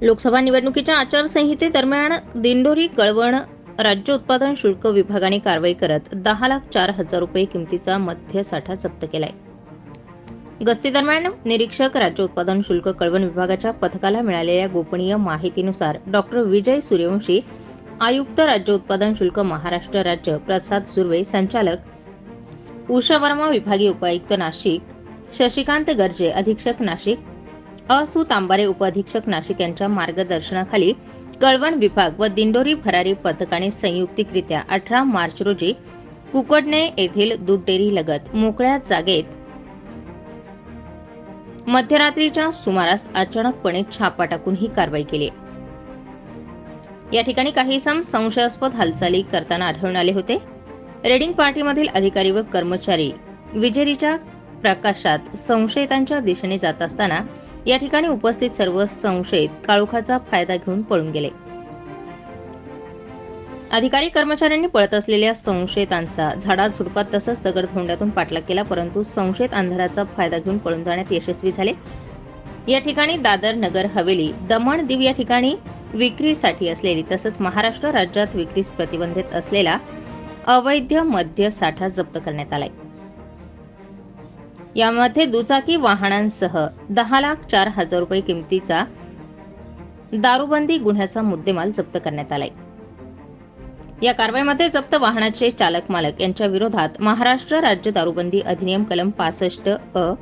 लोकसभा निवडणुकीच्या आचारसंहितेदरम्यान दिंडोरी कळवण राज्य उत्पादन शुल्क विभागाने कारवाई करत दहा लाख चार हजार रुपये किमतीचा मध्य साठा जप्त केलाय. गस्तीदरम्यान निरीक्षक राज्य उत्पादन शुल्क कळवण विभागाच्या पथकाला मिळालेल्या गोपनीय माहितीनुसार डॉक्टर विजय सूर्यवंशी आयुक्त राज्य उत्पादन शुल्क महाराष्ट्र राज्य प्रसाद सुर्वे संचालक उषा वर्मा विभागीय उपायुक्त नाशिक शशिकांत गर्जे अधीक्षक नाशिक असु तांबारे उपअधीक्षक नाशिक यांच्या मार्गदर्शनाखाली कळवण विभाग व दिंडोरी भरारी पथकाने संयुक्तिकरित्या अठरा मार्च रोजी कुकडणे येथील दूध डेअरी लगत मोकळ्या जागेत मध्यरात्रीच्या सुमारास अचानकपणे छापा टाकून ही कारवाई केली. या ठिकाणी काही सम संशयास्पद हालचाली करताना आढळून आले होते. रेडिंग पार्टीमधील अधिकारी व कर्मचारी विजेरीच्या प्रकाशात संशयितांच्या दिशेने जात असताना या ठिकाणी उपस्थित सर्व संशयित काळोखाचा फायदा घेऊन पळून गेले. अधिकारी कर्मचाऱ्यांनी पळत असलेल्या संशयितांचा झाडाझुडपात तसंच दगडधोंड्यातून पाठलाग केला परंतु संशयित अंधाराचा फायदा घेऊन पळून जाण्यात यशस्वी झाले. या ठिकाणी दादर नगर हवेली दमण दीव या ठिकाणी विक्रीसाठी असलेली तसंच महाराष्ट्र राज्यात विक्रीस प्रतिबंधित असलेला अवैध मद्य साठा जप्त करण्यात आलाय. यामध्ये दुचाकी वाहनांसह दहा लाख चार हजार रुपये किमतीचा दारूबंदी गुन्ह्याचा मुद्देमाल जप्त करण्यात आलाय. या कारवाईमध्ये जप्त वाहनाचे चालक मालक यांच्या विरोधात महाराष्ट्र राज्य दारूबंदी अधिनियम कलम पासष्ट अ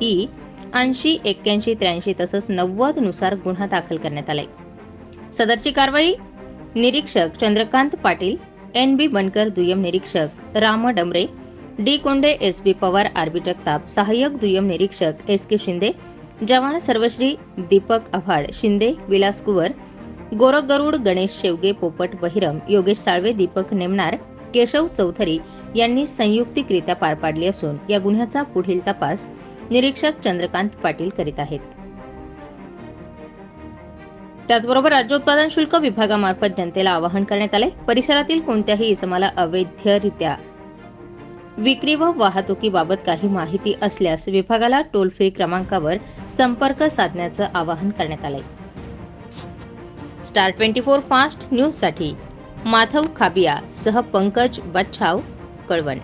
ई ऐंशी एक्क्याऐंशी त्र्याऐंशी तसंच नव्वदनुसार गुन्हा दाखल करण्यात आलाय. सदरची कारवाई निरीक्षक चंद्रकांत पाटील एन बी बनकर दुय्यम निरीक्षक Ram Damre D Konde S B Pawar R Jagtap सहाय्यक दुय्यम निरीक्षक एस के शिंदे जवान सर्वश्री दीपक आव्हाड शिंदे विलास कुवर गोरख गरुड गणेश शेवगे पोपट बहिरम योगेश साळवे दीपक नेमणार केशव चौधरी यांनी संयुक्तिकरित्या पार पाडली असून या गुन्ह्याचा पुढील तपास निरीक्षक चंद्रकांत पाटील करीत आहेत. त्याचबरोबर राज्य उत्पादन शुल्क विभागामार्फत जनतेला आवाहन करण्यात आले परिसरातील कोणत्याही इसमाला अवैधरित्या विक्री व वाहतुकीबाबत काही माहिती असल्यास विभागाला टोल फ्री क्रमांकावर संपर्क साधण्याचं आवाहन करण्यात आलंय. स्टार ट्वेंटी फोर फास्ट न्यूजसाठी माधव खाबिया सह पंकज बच्छाव कळवण.